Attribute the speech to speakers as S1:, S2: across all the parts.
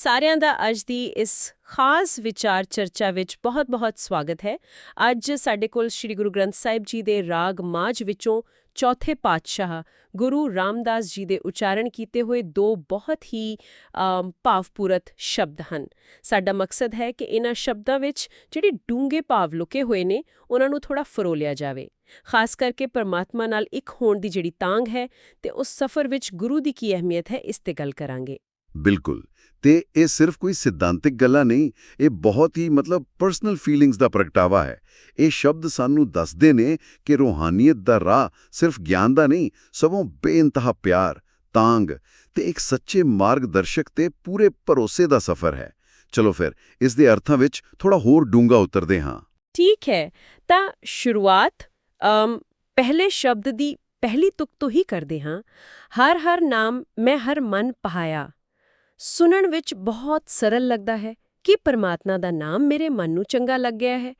S1: ਸਾਰਿਆਂ ਦਾ ਅੱਜ ਦੀ ਇਸ ਖਾਸ ਵਿਚਾਰ ਚਰਚਾ ਵਿੱਚ ਬਹੁਤ-ਬਹੁਤ ਸਵਾਗਤ ਹੈ। ਅੱਜ ਸਾਡੇ ਕੋਲ ਸ੍ਰੀ ਗੁਰੂ ਗ੍ਰੰਥ ਸਾਹਿਬ ਜੀ ਦੇ ਰਾਗ ਮਾਝ ਵਿੱਚੋਂ ਚੌਥੇ ਪਾਤਸ਼ਾਹ ਗੁਰੂ ਰਾਮਦਾਸ ਜੀ ਦੇ ਉਚਾਰਨ ਕੀਤੇ ਹੋਏ ਦੋ ਬਹੁਤ ਹੀ ਭਾਵਪੂਰਤ ਸ਼ਬਦ ਹਨ। ਸਾਡਾ ਮਕਸਦ ਹੈ ਕਿ ਇਹਨਾਂ ਸ਼ਬਦਾਂ ਵਿੱਚ ਜਿਹੜੇ ਡੂੰਘੇ ਭਾਵ ਲੁਕੇ ਹੋਏ ਨੇ, ਉਹਨਾਂ ਨੂੰ ਥੋੜਾ ਫਰੋਲਿਆ ਜਾਵੇ। ਖਾਸ ਕਰਕੇ ਪਰਮਾਤਮਾ ਨਾਲ ਇੱਕ ਹੋਣ ਦੀ ਜਿਹੜੀ ਤਾਂਗ ਹੈ ਤੇ ਉਸ ਸਫ਼ਰ ਵਿੱਚ ਗੁਰੂ ਦੀ ਕੀ ਅਹਿਮੀਅਤ ਹੈ, ਇਸ ਤੇ ਗੱਲ ਕਰਾਂਗੇ।
S2: ਬਿਲਕੁਲ। ਤੇ ਇਹ ਸਿਰਫ ਕੋਈ ਸਿਧਾਂਤਿਕ ਗੱਲਾਂ ਨਹੀਂ, ਇਹ ਬਹੁਤ ਹੀ ਮਤਲਬ ਪਰਸਨਲ ਫੀਲਿੰਗਸ ਦਾ ਪ੍ਰਗਟਾਵਾ ਹੈ। ਇਹ ਸ਼ਬਦ ਸਾਨੂੰ ਦੱਸਦੇ ਨੇ ਕਿ ਰੋਹਾਨੀਅਤ ਦਾ ਰਾਹ ਸਿਰਫ ਗਿਆਨ ਦਾ ਨਹੀਂ, ਸਗੋਂ ਬੇਇੰਤਹਾ ਪਿਆਰ ਤਾਂਗ ਤੇ ਇੱਕ ਸੱਚੇ ਮਾਰਗਦਰਸ਼ਕ ਤੇ ਪੂਰੇ ਭਰੋਸੇ ਦਾ ਸਫ਼ਰ ਹੈ। ਚਲੋ ਫਿਰ, ਇਸ ਦੇ ਅਰਥਾਂ ਵਿੱਚ ਥੋੜਾ ਹੋਰ ਡੂੰਘਾ ਉਤਰਦੇ ਹਾਂ।
S1: ਠੀਕ ਹੈ, ਤਾਂ ਸ਼ੁਰੂਆਤ ਪਹਿਲੇ ਸ਼ਬਦ ਦੀ ਪਹਿਲੀ ਤੁਕ ਤੋਂ ਹੀ ਕਰਦੇ ਹਾਂ। ਹਰ ਹਰ ਨਾਮ ਮੈਂ ਹਰ ਮਨ ਪਹਾਇਆ। ਸੁਣਨ ਵਿੱਚ ਬਹੁਤ ਸਰਲ ਲੱਗਦਾ ਹੈ ਕਿ ਪਰਮਾਤਮਾ ਦਾ ਨਾਮ ਮੇਰੇ ਮਨ ਨੂੰ ਚੰਗਾ ਲੱਗ ਗਿਆ ਹੈ।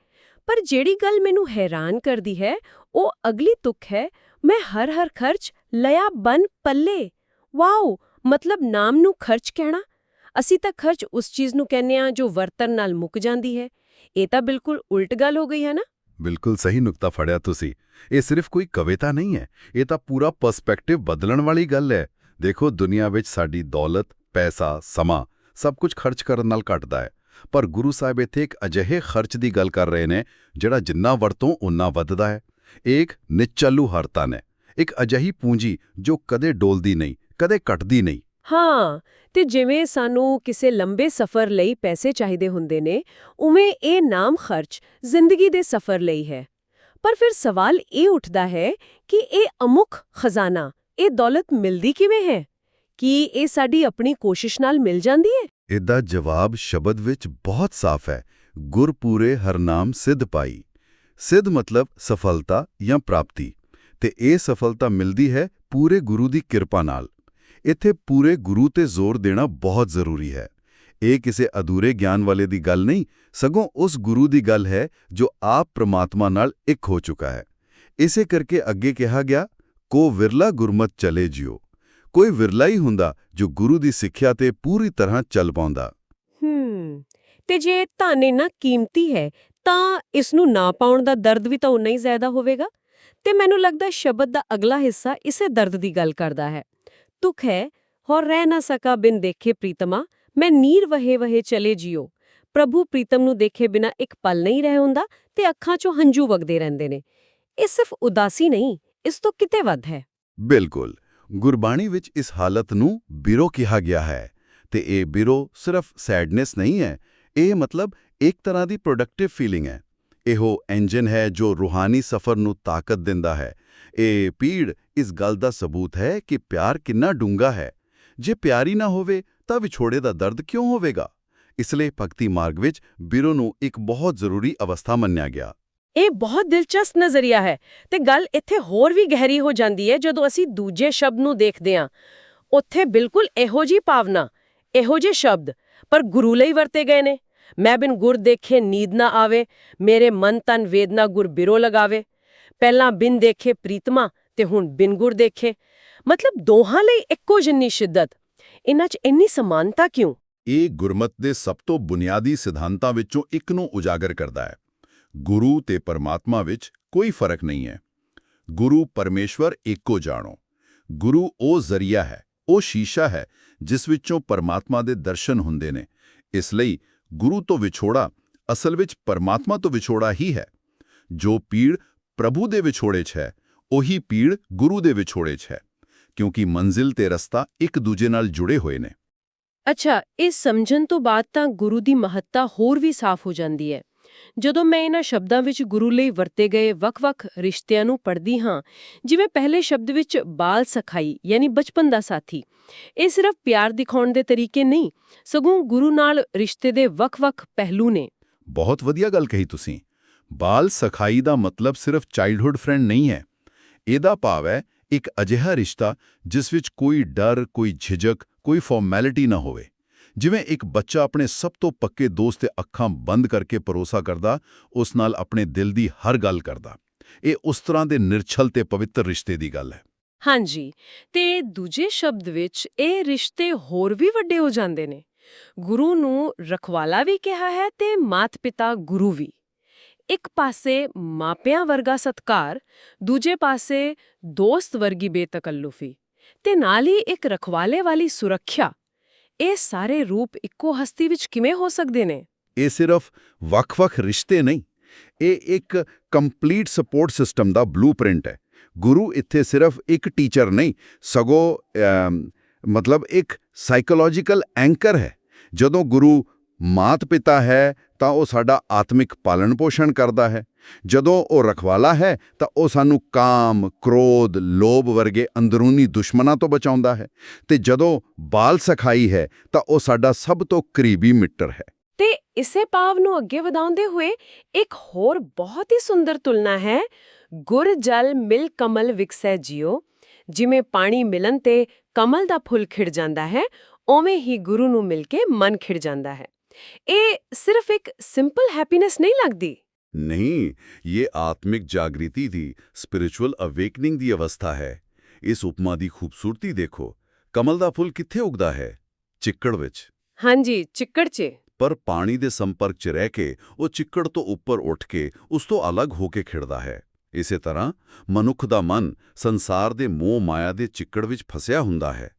S1: ਪਰ ਜਿਹੜੀ ਗੱਲ ਮੈਨੂੰ ਹੈਰਾਨ ਕਰਦੀ ਹੈ, ਉਹ ਅਗਲੀ ਤੁਕ ਹੈ, ਮੈਂ ਹਰ ਹਰ ਖਰਚ ਲਿਆ ਬਨ ਪੱਲੇ। ਵਾਓ! ਮਤਲਬ ਨਾਮ ਨੂੰ ਖਰਚ ਕਹਿਣਾ? ਅਸੀਂ ਤਾਂ ਖਰਚ ਉਸ ਚੀਜ਼ ਨੂੰ ਕਹਿੰਦੇ ਆ ਜੋ ਵਰਤਨ ਨਾਲ ਮੁੱਕ ਜਾਂਦੀ ਹੈ। ਇਹ ਤਾਂ ਬਿਲਕੁਲ ਉਲਟ ਗੱਲ ਹੋ ਗਈ, ਹੈ ਨਾ?
S2: ਬਿਲਕੁਲ ਸਹੀ ਨੁਕਤਾ ਫੜਿਆ ਤੁਸੀਂ। ਇਹ ਸਿਰਫ ਕੋਈ ਕਵਿਤਾ ਨਹੀਂ ਹੈ, ਇਹ ਤਾਂ ਪੂਰਾ ਪਰਸਪੈਕਟਿਵ ਬਦਲਣ ਵਾਲੀ ਗੱਲ ਹੈ। ਦੇਖੋ ਦੁਨੀਆ ਵਿੱਚ ਸਾਡੀ ਦੌਲਤ ਪੈਸਾ, ਸਮਾਂ ਸਭ ਕੁਝ ਖਰਚ ਕਰਨ ਨਾਲ ਘਟਦਾ ਹੈ। ਪਰ ਗੁਰੂ ਸਾਹਿਬ ਇੱਥੇ ਇੱਕ ਅਜਿਹੇ ਖਰਚ ਦੀ ਗੱਲ ਕਰ ਰਹੇ ਨੇ, ਜਿਹੜਾ ਜਿੰਨਾ ਵਰਤੋਂ ਉਨਾ ਵੱਧਦਾ ਹੈ। ਇਹ ਇੱਕ ਨਿਚਲੂ ਹਰਤਨ ਹੈ। ਇੱਕ ਅਜਿਹੀ ਪੂੰਜੀ ਜੋ ਕਦੇ ਡੋਲਦੀ ਨਹੀਂ, ਕਦੇ ਘਟਦੀ ਨਹੀਂ।
S1: ਹਾਂ, ਤੇ ਜਿਵੇਂ ਸਾਨੂੰ ਕਿਸੇ ਲੰਬੇ ਸਫ਼ਰ ਲਈ ਪੈਸੇ ਚਾਹੀਦੇ ਹੁੰਦੇ ਨੇ, ਉਵੇਂ ਇਹ ਨਾਮ ਖਰਚ ਜ਼ਿੰਦਗੀ ਦੇ ਸਫ਼ਰ ਲਈ ਹੈ। ਪਰ ਫਿਰ ਸਵਾਲ ਇਹ ਉੱਠਦਾ ਹੈ ਕਿ ਇਹ ਅਮੁੱਖ ਖਜ਼ਾਨਾ, ਇਹ ਦੌਲਤ ਮਿਲਦੀ ਕਿਵੇਂ ਹੈ? ਕੀ ਇਹ ਸਾਡੀ ਆਪਣੀ ਕੋਸ਼ਿਸ਼ ਨਾਲ ਮਿਲ ਜਾਂਦੀ ਹੈ?
S2: ਇਹਦਾ ਜਵਾਬ ਸ਼ਬਦ ਵਿੱਚ ਬਹੁਤ ਸਾਫ਼ ਹੈ। ਗੁਰਪੂਰੇ ਹਰਨਾਮ ਸਿੱਧ ਪਾਈ। ਸਿੱਧ ਮਤਲਬ ਸਫਲਤਾ ਜਾਂ ਪ੍ਰਾਪਤੀ। ਤੇ ਇਹ ਸਫਲਤਾ ਮਿਲਦੀ ਹੈ ਪੂਰੇ ਗੁਰੂ ਦੀ ਕਿਰਪਾ ਨਾਲ। ਇੱਥੇ ਪੂਰੇ ਗੁਰੂ ਤੇ ਜ਼ੋਰ ਦੇਣਾ ਬਹੁਤ ਜ਼ਰੂਰੀ ਹੈ। ਇਹ ਕਿਸੇ ਅਧੂਰੇ ਗਿਆਨ ਵਾਲੇ ਦੀ ਗੱਲ ਨਹੀਂ, ਸਗੋਂ ਉਸ ਗੁਰੂ ਦੀ ਗੱਲ ਹੈ ਜੋ ਆਪ ਪ੍ਰਮਾਤਮਾ ਨਾਲ ਇੱਕ ਹੋ ਚੁੱਕਾ ਹੈ। ਇਸੇ ਕਰਕੇ ਅੱਗੇ ਕਿਹਾ ਗਿਆ, ਕੋ ਵਿਰਲਾ ਗੁਰਮਤ ਚਲੇ ਜਿਓ। ਕੋਈ ਵਿਰਲਾ ਹੀ ਹੁੰਦਾ ਜੋ ਗੁਰੂ ਦੀ ਸਿੱਖਿਆ ਤੇ ਪੂਰੀ ਤਰ੍ਹਾਂ ਚੱਲ ਪਾਉਂਦਾ।
S1: ਹੂੰ ਤੇ ਜੇ ਧਨ ਇੰਨਾ ਕੀਮਤੀ ਹੈ ਤਾਂ ਇਸ ਨੂੰ ਨਾ ਪਾਉਣ ਦਾ ਦਰਦ ਵੀ ਤਾਂ ਉਨਾ ਹੀ ਜ਼ਿਆਦਾ ਹੋਵੇਗਾ? ਤੇ ਮੈਨੂੰ ਲੱਗਦਾ ਸ਼ਬਦ ਦਾ ਅਗਲਾ ਹਿੱਸਾ ਇਸੇ ਦਰਦ ਦੀ ਗੱਲ ਕਰਦਾ ਹੈ। ਤੁਖ ਹੈ ਹੋਰ ਰਹਿ ਨਾ ਸਕਾ ਬਿਨ ਦੇਖੇ ਪ੍ਰੀਤਮਾ ਮੈਂ ਨੀਰ ਵਹੇ ਵਹੇ ਚਲੇ ਜਿਓ। ਪ੍ਰਭੂ ਪ੍ਰੀਤਮ ਨੂੰ ਦੇਖੇ ਬਿਨਾ ਇੱਕ ਪਲ ਨਹੀਂ ਰਹਿ ਹੁੰਦਾ ਤੇ ਅੱਖਾਂ 'ਚੋਂ ਹੰਝੂ ਵਗਦੇ ਰਹਿੰਦੇ ਨੇ। ਇਹ ਸਿਰਫ ਉਦਾਸੀ ਨਹੀਂ ਇਸ ਤੋਂ ਕਿਤੇ ਵੱਧ ਹੈ।
S2: ਬਿਲਕੁਲ। ਗੁਰਬਾਣੀ ਵਿੱਚ ਇਸ ਹਾਲਤ ਨੂੰ ਬਿਰੋ ਕਿਹਾ ਗਿਆ ਹੈ ਤੇ ਇਹ ਬਿਰੋ ਸਿਰਫ ਸੈਡਨੈਸ ਨਹੀਂ ਹੈ, ਇਹ ਮਤਲਬ ਇੱਕ ਤਰ੍ਹਾਂ ਦੀ ਪ੍ਰੋਡਕਟਿਵ ਫੀਲਿੰਗ ਹੈ। ਇਹੋ ਇੰਜਨ ਹੈ ਜੋ ਰੂਹਾਨੀ ਸਫ਼ਰ ਨੂੰ ਤਾਕਤ ਦਿੰਦਾ ਹੈ। ਇਹ ਪੀੜ ਇਸ ਗੱਲ ਦਾ ਸਬੂਤ ਹੈ ਕਿ ਪਿਆਰ ਕਿੰਨਾ ਡੂੰਘਾ ਹੈ। ਜੇ ਪਿਆਰੀ ਨਾ ਹੋਵੇ ਤਾਂ ਵਿਛੋੜੇ ਦਾ ਦਰਦ ਕਿਉਂ ਹੋਵੇਗਾ? ਇਸ ਲਈ ਭਗਤੀ ਮਾਰਗ ਵਿੱਚ ਬਿਰੋ ਨੂੰ ਇੱਕ ਬਹੁਤ ਜ਼ਰੂਰੀ ਅਵਸਥਾ ਮੰਨਿਆ ਗਿਆ।
S1: ਇਹ ਬਹੁਤ ਦਿਲਚਸਪ ਨਜ਼ਰੀਆ ਹੈ ਤੇ ਗੱਲ ਇੱਥੇ ਹੋਰ ਵੀ ਗਹਿਰੀ ਹੋ ਜਾਂਦੀ ਹੈ ਜਦੋਂ ਅਸੀਂ ਦੂਜੇ ਸ਼ਬਦ ਨੂੰ ਦੇਖਦੇ ਹਾਂ। ਉੱਥੇ ਬਿਲਕੁਲ ਇਹੋ ਜੀ ਭਾਵਨਾ, ਇਹੋ ਜਿਹੇ ਸ਼ਬਦ, ਪਰ ਗੁਰੂ ਲਈ ਵਰਤੇ ਗਏ ਨੇ। ਮੈਂ ਬਿਨ ਗੁਰ ਦੇਖੇ ਨੀਂਦ ਨਾ ਆਵੇ, ਮੇਰੇ ਮਨ ਤਨ ਵੇਦਨਾ ਗੁਰ ਬਿਰੋ ਲਗਾਵੇ। ਪਹਿਲਾਂ ਬਿਨ ਦੇਖੇ ਪ੍ਰੀਤਮਾ ਤੇ ਹੁਣ ਬਿਨ ਗੁਰ ਦੇਖੇ। ਮਤਲਬ ਦੋਹਾਂ ਲਈ ਇੱਕੋ ਜਿੰਨੀ ਸ਼ਿੱਦਤ। ਇਹਨਾਂ 'ਚ ਇੰਨੀ ਸਮਾਨਤਾ ਕਿਉਂ?
S3: ਇਹ ਗੁਰਮਤ ਦੇ ਸਭ ਤੋਂ ਬੁਨਿਆਦੀ ਸਿਧਾਂਤਾਂ ਵਿੱਚੋਂ ਇੱਕ ਨੂੰ ਉਜਾਗਰ ਕਰਦਾ ਹੈ। ਗੁਰੂ ਤੇ ਪਰਮਾਤਮਾ ਵਿੱਚ ਕੋਈ ਫ਼ਰਕ ਨਹੀਂ ਹੈ। ਗੁਰੂ ਪਰਮੇਸ਼ਵਰ ਇੱਕੋ ਜਾਣੋ। ਗੁਰੂ ਉਹ ਜ਼ਰੀਆ ਹੈ, ਉਹ ਸ਼ੀਸ਼ਾ ਹੈ, ਜਿਸ ਵਿੱਚੋਂ ਪਰਮਾਤਮਾ ਦੇ ਦਰਸ਼ਨ ਹੁੰਦੇ ਨੇ। ਇਸ ਲਈ ਗੁਰੂ ਤੋਂ ਵਿਛੋੜਾ ਅਸਲ ਵਿੱਚ ਪਰਮਾਤਮਾ ਤੋਂ ਵਿਛੋੜਾ ਹੀ ਹੈ। ਜੋ ਪੀੜ ਪ੍ਰਭੂ ਦੇ ਵਿਛੋੜੇ 'ਚ ਹੈ, ਉਹੀ ਪੀੜ ਗੁਰੂ ਦੇ ਵਿਛੋੜੇ 'ਚ ਹੈ, ਕਿਉਂਕਿ ਮੰਜ਼ਿਲ ਤੇ ਰਸਤਾ ਇੱਕ ਦੂਜੇ ਨਾਲ ਜੁੜੇ ਹੋਏ ਨੇ।
S1: ਅੱਛਾ, ਇਹ ਸਮਝਣ ਤੋਂ ਬਾਅਦ ਤਾਂ ਗੁਰੂ ਦੀ ਮਹੱਤਤਾ ਹੋਰ ਵੀ ਸਾਫ਼ ਹੋ ਜਾਂਦੀ ਹੈ। ਜਦੋਂ ਮੈਂ ਇਹਨਾਂ ਸ਼ਬਦਾਂ ਵਿੱਚ ਗੁਰੂ ਲਈ ਵਰਤੇ ਗਏ ਵੱਖ-ਵੱਖ ਰਿਸ਼ਤਿਆਂ ਨੂੰ ਪੜ੍ਹਦੀ ਹਾਂ, ਜਿਵੇਂ ਪਹਿਲੇ ਸ਼ਬਦ ਵਿੱਚ ਬਾਲ ਸਖਾਈ, ਯਾਨੀ ਬਚਪਨ ਦਾ ਸਾਥੀ, ਇਹ ਸਿਰਫ ਪਿਆਰ ਦਿਖਾਉਣ ਦੇ ਤਰੀਕੇ ਨਹੀਂ, ਸਗੋਂ ਗੁਰੂ ਨਾਲ ਰਿਸ਼ਤੇ ਦੇ ਵੱਖ-ਵੱਖ ਪਹਿਲੂ ਨੇ।
S3: ਬਹੁਤ ਵਧੀਆ ਗੱਲ ਕਹੀ ਤੁਸੀਂ। ਬਾਲ ਸਖਾਈ ਦਾ ਮਤਲਬ ਸਿਰਫ ਚਾਈਲਡਹੁੱਡ ਫਰੈਂਡ ਨਹੀਂ ਹੈ। ਇਹਦਾ ਭਾਵ ਹੈ ਇੱਕ ਅਜਿਹਾ ਰਿਸ਼ਤਾ ਜਿਸ ਵਿੱਚ ਕੋਈ ਡਰ, ਕੋਈ ਝਿਜਕ ਕੋਈ ਫਾਰਮੈਲਿਟੀ ਨਾ ਹੋਵੇ। ਜਿਵੇਂ ਇੱਕ ਬੱਚਾ ਆਪਣੇ ਸਭ ਤੋਂ ਪੱਕੇ ਦੋਸਤ ਤੇ ਅੱਖਾਂ ਬੰਦ ਕਰਕੇ ਭਰੋਸਾ ਕਰਦਾ, ਉਸ ਨਾਲ ਆਪਣੇ ਦਿਲ ਦੀ ਹਰ ਗੱਲ ਕਰਦਾ। ਇਹ ਉਸ ਤਰ੍ਹਾਂ ਦੇ ਨਿਰਛਲ ਤੇ ਪਵਿੱਤਰ ਰਿਸ਼ਤੇ ਦੀ ਗੱਲ ਹੈ।
S1: ਹਾਂਜੀ, ਤੇ ਦੂਜੇ ਸ਼ਬਦ ਵਿੱਚ ਇਹ ਰਿਸ਼ਤੇ ਹੋਰ ਵੀ ਵੱਡੇ ਹੋ ਜਾਂਦੇ ਨੇ। ਗੁਰੂ ਨੂੰ ਰਖਵਾਲਾ ਵੀ ਕਿਹਾ ਹੈ ਤੇ ਮਾਤ-ਪਿਤਾ ਗੁਰੂ ਵੀ। ਇੱਕ ਪਾਸੇ ਮਾਪਿਆਂ ਵਰਗਾ ਸਤਕਾਰ, ਦੂਜੇ ਪਾਸੇ ਦੋਸਤ ਵਰਗੀ ਬੇਤਕੱਲੁਫੀ ਤੇ ਨਾਲ ਹੀ ਇੱਕ ਰਖਵਾਲੇ ਵਾਲੀ ਸੁਰੱਖਿਆ। ਇਹ ਸਾਰੇ ਰੂਪ ਇੱਕੋ ਹਸਤੀ ਵਿੱਚ ਕਿਵੇਂ ਹੋ ਸਕਦੇ ਨੇ?
S2: ਇਹ ਸਿਰਫ ਵੱਖ-ਵੱਖ ਰਿਸ਼ਤੇ ਨਹੀਂ, ਇਹ ਇੱਕ ਕੰਪਲੀਟ ਸਪੋਰਟ ਸਿਸਟਮ ਦਾ ਬਲੂਪ੍ਰਿੰਟ ਹੈ। ਗੁਰੂ ਇੱਥੇ ਸਿਰਫ ਇੱਕ ਟੀਚਰ ਨਹੀਂ, ਸਗੋਂ ਮਤਲਬ ਇੱਕ ਸਾਈਕੋਲੋਜੀਕਲ ਐਂਕਰ ਹੈ। ਜਦੋਂ ਗੁਰੂ ਮਾਤ-ਪਿਤਾ ਹੈ ਤਾਂ ਉਹ ਸਾਡਾ ਆਤਮਿਕ ਪਾਲਣ ਪੋਸ਼ਣ ਕਰਦਾ ਹੈ। ਜਦੋਂ ਉਹ ਰਖਵਾਲਾ ਹੈ ਤਾਂ ਉਹ ਸਾਨੂੰ ਕਾਮ, ਕ੍ਰੋਧ, ਲੋਭ ਵਰਗੇ ਅੰਦਰੂਨੀ ਦੁਸ਼ਮਣਾਂ ਤੋਂ ਬਚਾਉਂਦਾ ਹੈ ਤੇ ਜਦੋਂ ਬਾਲ ਸਖਾਈ ਹੈ ਤਾਂ ਉਹ ਸਾਡਾ ਸਭ ਤੋਂ ਕਰੀਬੀ ਮਿੱਤਰ ਹੈ।
S1: ਤੇ ਇਸੇ ਭਾਵ ਨੂੰ ਅੱਗੇ ਵਧਾਉਂਦੇ ਹੋਏ ਇੱਕ ਹੋਰ ਬਹੁਤ ਹੀ ਸੁੰਦਰ ਤੁਲਨਾ ਹੈ। ਗੁਰ ਜਲ ਮਿਲ ਕਮਲ ਵਿਕਸੈ ਜਿਉ ਜਿਵੇਂ ਪਾਣੀ ਮਿਲਨ ਤੇ ਕਮਲ ਦਾ ਫੁੱਲ ਖਿੜ ਜਾਂਦਾ ਹੈ ਉਵੇਂ ਹੀ ਗੁਰੂ ਨੂੰ ਮਿਲ ਕੇ ਮਨ ਖਿੜ ਜਾਂਦਾ ਹੈ। ਇਹ ਸਿਰਫ ਇੱਕ ਸਿੰਪਲ ਹੈਪੀਨੈਸ ਨਹੀਂ ਲੱਗਦੀ।
S2: ਨਹੀਂ ਇਹ ਆਤਮਿਕ ਜਾਗ੍ਰਿਤੀ ਦੀ ਸਪਿਰਿਚੁਅਲ ਅਵੇਕਨਿੰਗ ਦੀ ਅਵਸਥਾ ਹੈ। ਇਸ ਉਪਮਾ ਦੀ ਖੂਬਸੂਰਤੀ ਦੇਖੋ। ਕਮਲ ਦਾ ਫੁੱਲ ਕਿੱਥੇ ਉਗਦਾ ਹੈ? ਚਿੱਕੜ ਵਿੱਚ।
S1: ਹਾਂਜੀ ਚਿੱਕੜ 'ਚ।
S2: ਪਰ ਪਾਣੀ ਦੇ ਸੰਪਰਕ 'ਚ ਰਹਿ ਕੇ ਉਹ ਚਿੱਕੜ ਤੋਂ ਉੱਪਰ ਉੱਠ ਕੇ ਉਸ ਤੋਂ ਅਲੱਗ ਹੋ ਕੇ ਖਿੜਦਾ ਹੈ। ਇਸੇ ਤਰ੍ਹਾਂ ਮਨੁੱਖ ਦਾ ਮਨ ਸੰਸਾਰ ਦੇ ਮੋਹ ਮਾਇਆ ਦੇ ਚਿੱਕੜ ਵਿੱਚ ਫਸਿਆ ਹੁੰਦਾ ਹੈ।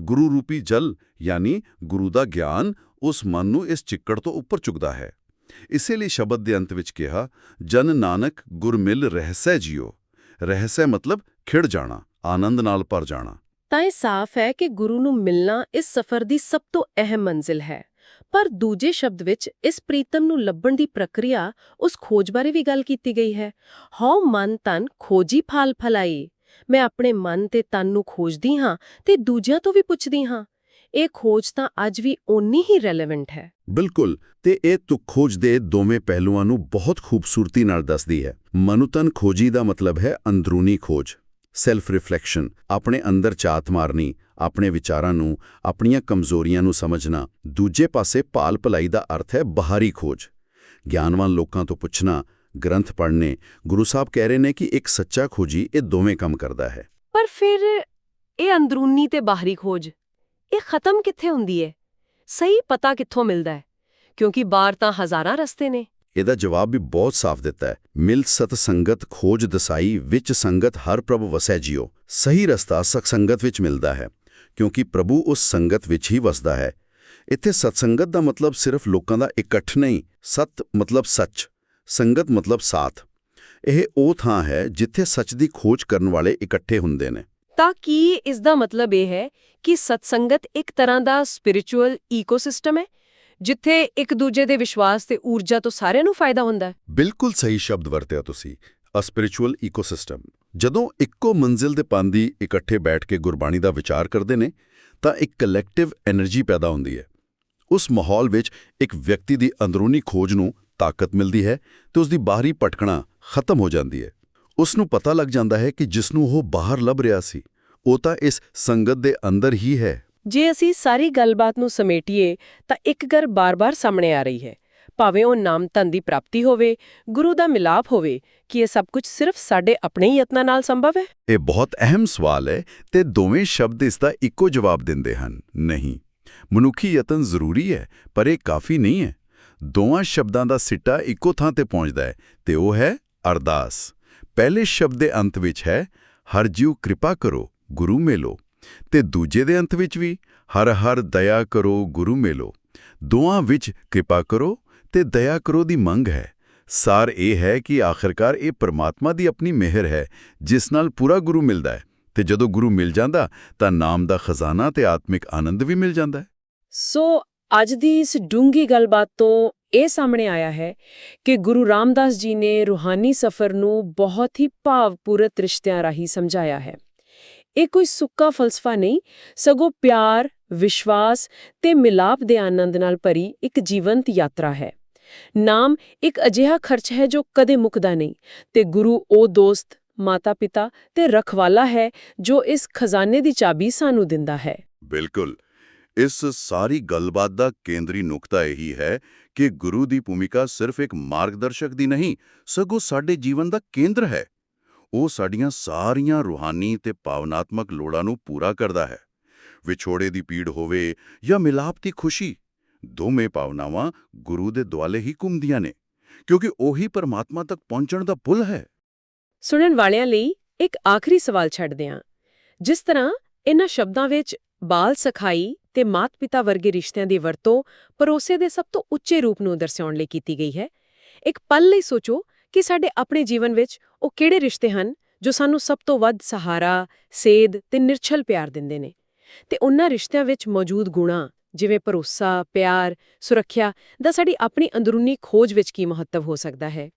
S2: ਗੁਰੂ ਰੂਪੀ ਜਲ ਯਾਨੀ ਗੁਰੂ ਦਾ ਗਿਆਨ ਉਸ ਮਨ ਨੂੰ ਇਸ ਚਿੱਕੜ ਤੋਂ ਉੱਪਰ ਚੁੱਕਦਾ ਹੈ। ਇਸੇ ਲਈ ਸ਼ਬਦ ਦੇ ਅੰਤ ਵਿੱਚ ਕਿਹਾ, ਜਨ ਨਾਨਕ ਗੁਰ ਰਹਿਸੈ ਜਿਉ ਰਹਿਸੈ ਮਤਲਬ ਖਿੜ ਜਾਣਾ, ਆਨੰਦ ਨਾਲ ਭਰ ਜਾਣਾ।
S1: ਤਾਂ ਇਹ ਸਾਫ਼ ਹੈ ਕਿ ਗੁਰੂ ਨੂੰ ਮਿਲਣਾ ਇਸ ਸਫ਼ਰ ਦੀ ਸਭ ਤੋਂ ਅਹਿਮ ਮੰਜ਼ਿਲ ਹੈ। ਪਰ ਦੂਜੇ ਸ਼ਬਦ ਵਿੱਚ ਇਸ ਪ੍ਰੀਤਮ ਨੂੰ ਲੱਭਣ ਦੀ ਪ੍ਰਕਿਰਿਆ ਉਸ ਖੋਜ ਬਾਰੇ ਵੀ ਗੱਲ ਕੀਤੀ ਗਈ ਹੈ। ਹਉ ਮਨ ਤਨ ਖੋਜੀ ਫਲ ਫਲਾਈ। ਮੈਂ ਆਪਣੇ ਮਨ ਤੇ ਤਨ ਨੂੰ ਖੋਜਦੀ ਹਾਂ ਤੇ ਦੂਜਿਆਂ ਤੋਂ ਵੀ ਪੁੱਛਦੀ ਹਾਂ। ਇਹ ਖੋਜ ਤਾਂ ਅੱਜ ਵੀ ਓਨੀ ਹੀ ਰੈਲੇਵੈਂਟ ਹੈ।
S2: ਬਿਲਕੁਲ ਤੇ ਇਹ ਤੁਕ ਖੋਜ ਦੇ ਦੋਵੇਂ ਪਹਿਲੂਆਂ ਨੂੰ ਬਹੁਤ ਖੂਬਸੂਰਤੀ ਨਾਲ ਦੱਸਦੀ ਹੈ। ਮਨੁਤਨ ਖੋਜੀ ਦਾ ਮਤਲਬ ਹੈ ਅੰਦਰੂਨੀ ਖੋਜ। ਸੈਲਫ ਰਿਫਲੈਕਸ਼ਨ ਆਪਣੇ ਅੰਦਰ ਝਾਤ ਮਾਰਨੀ ਆਪਣੇ ਵਿਚਾਰਾਂ ਨੂੰ ਆਪਣੀਆਂ ਕਮਜ਼ੋਰੀਆਂ ਨੂੰ ਸਮਝਣਾ ਦੂਜੇ ਪਾਸੇ ਭਾਲ ਭਲਾਈ ਦਾ ਅਰਥ ਹੈ ਬਾਹਰੀ ਖੋਜ। ਗਿਆਨਵਾਨ ਲੋਕਾਂ ਤੋਂ ਪੁੱਛਣਾ ਗ੍ਰੰਥ ਪੜ੍ਹਨੇ ਗੁਰੂ ਸਾਹਿਬ ਕਹਿ ਰਹੇ ਨੇ ਕਿ ਇੱਕ ਸੱਚਾ ਖੋਜੀ ਇਹ ਦੋਵੇਂ ਕੰਮ ਕਰਦਾ ਹੈ।
S1: ਪਰ ਫਿਰ ਇਹ ਅੰਦਰੂਨੀ ਤੇ ਬਾਹਰੀ ਖੋਜ ਇਹ ਖਤਮ ਕਿੱਥੇ ਹੁੰਦੀ ਹੈ ਸਹੀ ਪਤਾ ਕਿੱਥੋਂ ਮਿਲਦਾ ਹੈ ਕਿਉਂਕਿ ਬਾਹਰ ਤਾਂ ਹਜ਼ਾਰਾਂ ਰਸਤੇ ਨੇ।
S2: ਇਹਦਾ ਜਵਾਬ ਵੀ ਬਹੁਤ ਸਾਫ਼ ਦਿੱਤਾ ਹੈ। ਮਿਲ ਸਤ ਸੰਗਤ, ਖੋਜ ਦਸਾਈ, ਵਿੱਚ ਸੰਗਤ, ਹਰ ਪ੍ਰਭ ਵਸੈ ਜਿਓ। ਸਹੀ ਰਸਤਾ ਸਤ ਸੰਗਤ ਵਿੱਚ ਮਿਲਦਾ ਹੈ, ਕਿਉਂਕਿ ਪ੍ਰਭੂ ਉਸ ਸੰਗਤ ਵਿੱਚ ਹੀ ਵਸਦਾ ਹੈ। ਇੱਥੇ ਸਤਸੰਗਤ ਦਾ ਮਤਲਬ ਸਿਰਫ ਲੋਕਾਂ ਦਾ ਇਕੱਠ ਨਹੀਂ, ਸਤ ਮਤਲਬ ਸੱਚ, ਸੰਗਤ ਮਤਲਬ ਸਾਥ। ਇਹ ਉਹ ਥਾਂ ਹੈ ਜਿੱਥੇ ਸੱਚ ਦੀ ਖੋਜ ਕਰਨ ਵਾਲੇ ਇਕੱਠੇ ਹੁੰਦੇ ਨੇ।
S1: ਤਾਂ ਕੀ ਇਸ ਦਾ ਮਤਲਬ ਇਹ ਹੈ ਕਿ ਸਤਸੰਗਤ ਇੱਕ ਤਰ੍ਹਾਂ ਦਾ ਸਪਿਰਚੁਅਲ ਇਕੋਸਿਸਟਮ ਹੈ, ਜਿੱਥੇ ਇੱਕ ਦੂਜੇ ਦੇ ਵਿਸ਼ਵਾਸ ਤੇ ਊਰਜਾ ਤੋਂ ਸਾਰਿਆਂ ਨੂੰ ਫਾਇਦਾ ਹੁੰਦਾ ਹੈ?
S2: ਬਿਲਕੁਲ ਸਹੀ ਸ਼ਬਦ ਵਰਤਿਆ ਤੁਸੀਂ ਅ ਸਪਿਰਚੁਅਲ ਇਕੋਸਿਸਟਮ ਜਦੋਂ ਇੱਕੋ ਮੰਜ਼ਿਲ ਦੇ ਪੰਦੀ ਇਕੱਠੇ ਬੈਠ ਕੇ ਗੁਰਬਾਣੀ ਦਾ ਵਿਚਾਰ ਕਰਦੇ ਨੇ, ਤਾਂ ਇੱਕ ਕਲੈਕਟਿਵ એનર્ਜੀ ਪੈਦਾ ਹੁੰਦੀ ਹੈ। ਉਸ ਮਾਹੌਲ ਵਿੱਚ ਇੱਕ ਵਿਅਕਤੀ ਦੀ ਅੰਦਰੂਨੀ ਖੋਜ ਨੂੰ ਤਾਕਤ ਮਿਲਦੀ ਹੈ ਤੇ ਉਸ ਦੀ ਬਾਹਰੀ ਪਟਕਣਾ ਖਤਮ ਹੋ ਜਾਂਦੀ ਹੈ। ਉਸ ਨੂੰ ਪਤਾ ਲੱਗ ਜਾਂਦਾ ਹੈ ਕਿ ਜਿਸ ਨੂੰ ਉਹ ਬਾਹਰ ਲੱਭ ਰਿਹਾ ਸੀ ਉਹ ਤਾਂ ਇਸ ਸੰਗਤ ਦੇ ਅੰਦਰ ਹੀ ਹੈ।
S1: ਜੇ ਅਸੀਂ ਸਾਰੀ ਗੱਲਬਾਤ ਨੂੰ ਸਮੇਟੀਏ ਤਾਂ ਇੱਕ ਗੱਲ ਬਾਰ-ਬਾਰ ਸਾਹਮਣੇ ਆ ਰਹੀ ਹੈ। ਭਾਵੇਂ ਉਹ ਨਾਮ ਧਨ ਦੀ ਪ੍ਰਾਪਤੀ ਹੋਵੇ ਗੁਰੂ ਦਾ ਮਿਲਾਪ ਹੋਵੇ ਕਿ ਇਹ ਸਭ ਕੁਝ ਸਿਰਫ ਸਾਡੇ ਆਪਣੇ ਹੀ ਯਤਨਾਂ ਨਾਲ ਸੰਭਵ ਹੈ?
S2: ਇਹ ਬਹੁਤ ਅਹਿਮ ਸਵਾਲ ਹੈ ਤੇ ਦੋਵੇਂ ਸ਼ਬਦ ਇਸ ਦਾ ਇੱਕੋ ਜਵਾਬ ਦਿੰਦੇ ਹਨ। ਨਹੀਂ ਮਨੁੱਖੀ ਯਤਨ ਜ਼ਰੂਰੀ ਹੈ ਪਰ ਇਹ ਕਾਫੀ ਨਹੀਂ ਹੈ। ਦੋਵਾਂ ਸ਼ਬਦਾਂ ਦਾ ਸਿੱਟਾ ਇੱਕੋ ਥਾਂ ਤੇ ਪਹੁੰਚਦਾ ਹੈ ਤੇ ਉਹ ਹੈ ਅਰਦਾਸ। ਪਹਿਲੇ ਸ਼ਬਦ ਦੇ ਅੰਤ ਵਿੱਚ ਹੈ, ਹਰ ਜੀਉ ਕਿਰਪਾ ਕਰੋ, ਗੁਰੂ ਮੇਲੋ। ਤੇ ਦੂਜੇ ਦੇ ਅੰਤ ਵਿੱਚ ਵੀ, ਹਰ ਹਰ ਦਇਆ ਕਰੋ, ਗੁਰੂ ਮੇਲੋ। ਦੋਆਂ ਵਿੱਚ ਕਿਰਪਾ ਕਰੋ ਤੇ ਦਇਆ ਕਰੋ ਦੀ ਮੰਗ ਹੈ। ਸਾਰ ਇਹ ਹੈ ਕਿ ਆਖਰਕਾਰ ਇਹ ਪਰਮਾਤਮਾ ਦੀ ਆਪਣੀ ਮਿਹਰ ਹੈ, ਜਿਸ ਨਾਲ ਪੂਰਾ ਗੁਰੂ ਮਿਲਦਾ ਹੈ। ਤੇ ਜਦੋਂ ਗੁਰੂ ਮਿਲ ਜਾਂਦਾ, ਤਾਂ ਨਾਮ ਦਾ ਖਜ਼ਾਨਾ ਤੇ ਆਤਮਿਕ ਆਨੰਦ ਵੀ ਮਿਲ ਜਾਂਦਾ ਹੈ।
S1: ਸੋ ਅੱਜ ਦੀ ਇਸ ਡੂੰਗੀ ਗੱਲਬਾਤ ਤੋਂ ਇਹ ਸਾਹਮਣੇ ਆਇਆ ਹੈ ਕਿ ਗੁਰੂ ਰਾਮਦਾਸ ਜੀ ਨੇ ਰੂਹਾਨੀ ਸਫ਼ਰ ਨੂੰ ਬਹੁਤ ਹੀ ਭਾਵਪੂਰਤ ਰਿਸ਼ਤਿਆਂ ਰਾਹੀਂ ਸਮਝਾਇਆ ਹੈ। ਇਹ ਕੋਈ ਸੁੱਕਾ ਫਲਸਫਾ ਨਹੀਂ, ਸਗੋਂ ਪਿਆਰ, ਵਿਸ਼ਵਾਸ ਤੇ ਮਿਲਾਪ ਦੇ ਆਨੰਦ ਨਾਲ ਭਰੀ ਇੱਕ ਜੀਵੰਤ ਯਾਤਰਾ ਹੈ। ਨਾਮ ਇੱਕ ਅਜਿਹਾ ਖਰਚ ਹੈ ਜੋ ਕਦੇ ਮੁੱਕਦਾ ਨਹੀਂ ਤੇ ਗੁਰੂ ਉਹ ਦੋਸਤ, ਮਾਤਾ-ਪਿਤਾ ਤੇ ਰਖਵਾਲਾ ਹੈ ਜੋ ਇਸ ਖਜ਼ਾਨੇ ਦੀ ਚਾਬੀ ਸਾਨੂੰ ਦਿੰਦਾ ਹੈ।
S2: ਬਿਲਕੁਲ। ਇਸ ਸਾਰੀ ਗੱਲਬਾਤ ਦਾ ਕੇਂਦਰੀ ਨੁਕਤਾ ਇਹੀ ਹੈ ਕਿ ਗੁਰੂ ਦੀ ਭੂਮਿਕਾ ਸਿਰਫ ਇੱਕ ਮਾਰਗਦਰਸ਼ਕ ਦੀ ਨਹੀਂ, ਸਗੋਂ ਸਾਡੇ ਜੀਵਨ ਦਾ ਕੇਂਦਰ ਹੈ। ਉਹ ਸਾਡੀਆਂ ਸਾਰੀਆਂ ਰੂਹਾਨੀ ਤੇ ਭਾਵਨਾਤਮਕ ਲੋੜਾਂ ਨੂੰ ਪੂਰਾ ਕਰਦਾ ਹੈ। ਵਿਛੋੜੇ ਦੀ ਪੀੜ ਹੋਵੇ ਜਾਂ ਮਿਲਾਪ ਦੀ ਖੁਸ਼ੀ, ਦੋਵੇਂ ਭਾਵਨਾਵਾਂ ਗੁਰੂ ਦੇ ਦੁਆਲੇ ਹੀ ਘੁੰਮਦੀਆਂ ਨੇ, ਕਿਉਂਕਿ ਉਹੀ ਪਰਮਾਤਮਾ ਤੱਕ ਪਹੁੰਚਣ ਦਾ ਪੁਲ ਹੈ।
S1: ਸੁਣਨ ਵਾਲਿਆਂ ਲਈ ਇੱਕ ਆਖਰੀ ਸਵਾਲ ਛੱਡਦੇ ਹਾਂ। ਜਿਸ ਤਰ੍ਹਾਂ ਇਹਨਾਂ ਸ਼ਬਦਾਂ ਵਿੱਚ ਬਾਲ ਸਖਾਈ ਤੇ ਮਾਤ-ਪਿਤਾ ਵਰਗੇ ਰਿਸ਼ਤਿਆਂ ਦੀ ਵਰਤੋਂ ਭਰੋਸੇ ਦੇ ਸਭ ਤੋਂ ਉੱਚੇ ਰੂਪ ਨੂੰ ਦਰਸਾਉਣ ਲਈ ਕੀਤੀ ਗਈ ਹੈ। ਇੱਕ ਪਲ ਲਈ ਸੋਚੋ ਕਿ ਸਾਡੇ ਆਪਣੇ ਜੀਵਨ ਵਿੱਚ ਉਹ ਕਿਹੜੇ ਰਿਸ਼ਤੇ ਹਨ ਜੋ ਸਾਨੂੰ ਸਭ ਤੋਂ ਵੱਧ ਸਹਾਰਾ, ਸੇਧ ਤੇ ਨਿਰਛਲ ਪਿਆਰ ਦਿੰਦੇ ਨੇ। ਤੇ ਉਹਨਾਂ ਰਿਸ਼ਤਿਆਂ ਵਿੱਚ ਮੌਜੂਦ ਗੁਣਾ ਜਿਵੇਂ ਭਰੋਸਾ, ਪਿਆਰ, ਸੁਰੱਖਿਆ ਦਾ ਸਾਡੀ ਆਪਣੀ ਅੰਦਰੂਨੀ ਖੋਜ ਵਿੱਚ ਕੀ ਮਹੱਤਵ ਹੋ ਸਕਦਾ ਹੈ?